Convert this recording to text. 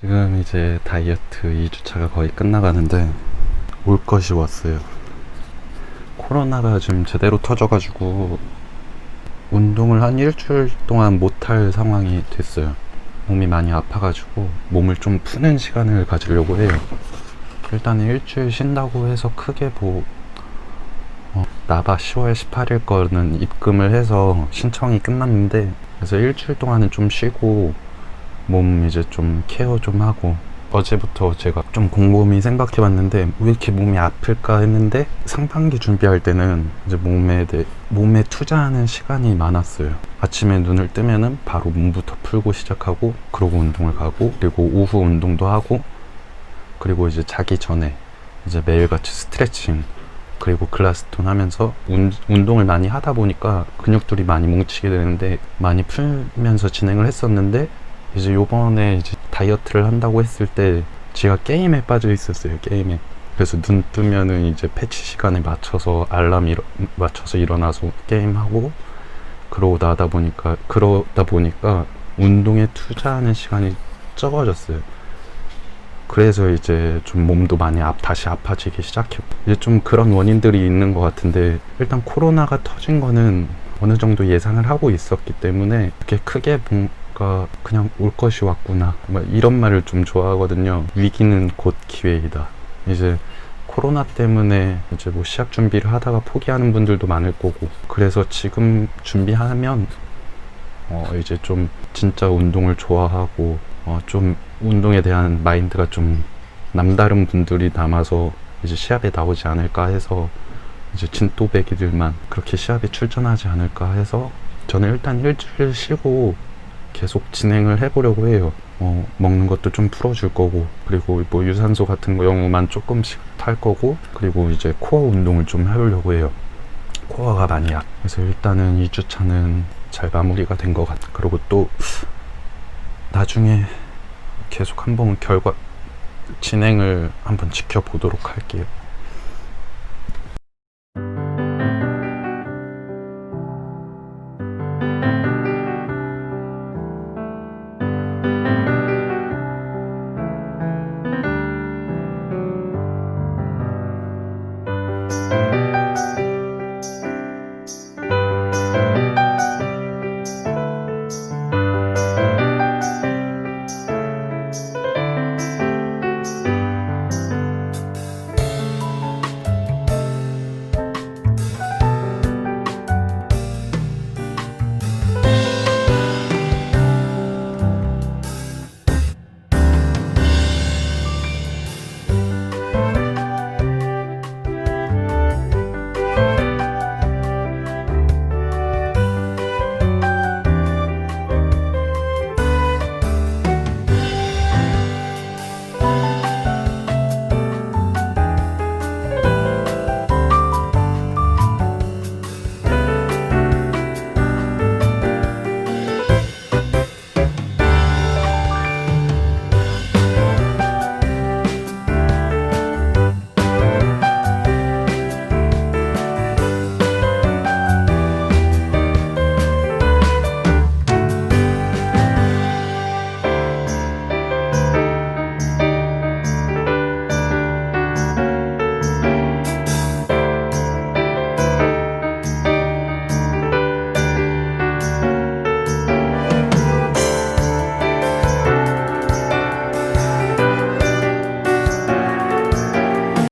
지금 이제 다이어트 2주차가 거의 끝나가는데 올 것이 왔어요. 코로나가 좀 제대로 터져가지고 운동을 한 일주일 동안 못할 상황이 됐어요. 몸이 많이 아파가지고 몸을 좀 푸는 시간을 가지려고 해요. 일단은 일주일 쉰다고 해서 크게 뭐 어, 나바 10월 18일 거는 입금을 해서 신청이 끝났는데 그래서 일주일 동안은 좀 쉬고 몸 이제 좀 케어 좀 하고 어제부터 제가 좀 곰곰이 생각해 봤는데 왜 이렇게 몸이 아플까 했는데 상반기 준비할 때는 이제 몸에 대, 몸에 투자하는 시간이 많았어요. 아침에 눈을 뜨면은 바로 몸부터 풀고 시작하고 그러고 운동을 가고 그리고 오후 운동도 하고 그리고 이제 자기 전에 이제 매일같이 스트레칭 그리고 글라스톤 하면서 운, 운동을 많이 하다 보니까 근육들이 많이 뭉치게 되는데 많이 풀면서 진행을 했었는데 이제 요번에 이제 다이어트를 한다고 했을 때 제가 게임에 빠져 있었어요 게임에. 그래서 눈 뜨면은 이제 패치 시간에 맞춰서 알람 일어, 맞춰서 일어나서 게임하고 그러고 나다 보니까 그러다 보니까 운동에 투자하는 시간이 적어졌어요. 그래서 이제 좀 몸도 많이 아, 다시 아파지기 시작했고. 이제 좀 그런 원인들이 있는 것 같은데 일단 코로나가 터진 거는 어느 정도 예상을 하고 있었기 때문에 이렇게 크게 뭔가 그냥 올 것이 왔구나. 막 이런 말을 좀 좋아하거든요. 위기는 곧 기회이다. 이제 코로나 때문에 이제 뭐 시합 준비를 하다가 포기하는 분들도 많을 거고. 그래서 지금 준비하면 어 이제 좀 진짜 운동을 좋아하고 어 좀 운동에 대한 마인드가 좀 남다른 분들이 남아서 이제 시합에 나오지 않을까 해서 이제 진또배기들만 그렇게 시합에 출전하지 않을까 해서 저는 일단 일주일 쉬고 계속 진행을 해보려고 해요. 어, 먹는 것도 좀 풀어줄 거고, 그리고 뭐 유산소 같은 경우만 조금씩 탈 거고, 그리고 이제 코어 운동을 좀 해보려고 해요. 코어가 많이 약. 그래서 일단은 2주차는 잘 마무리가 된 것 같아. 그리고 또 나중에 계속 한번 결과 진행을 한번 지켜보도록 할게요.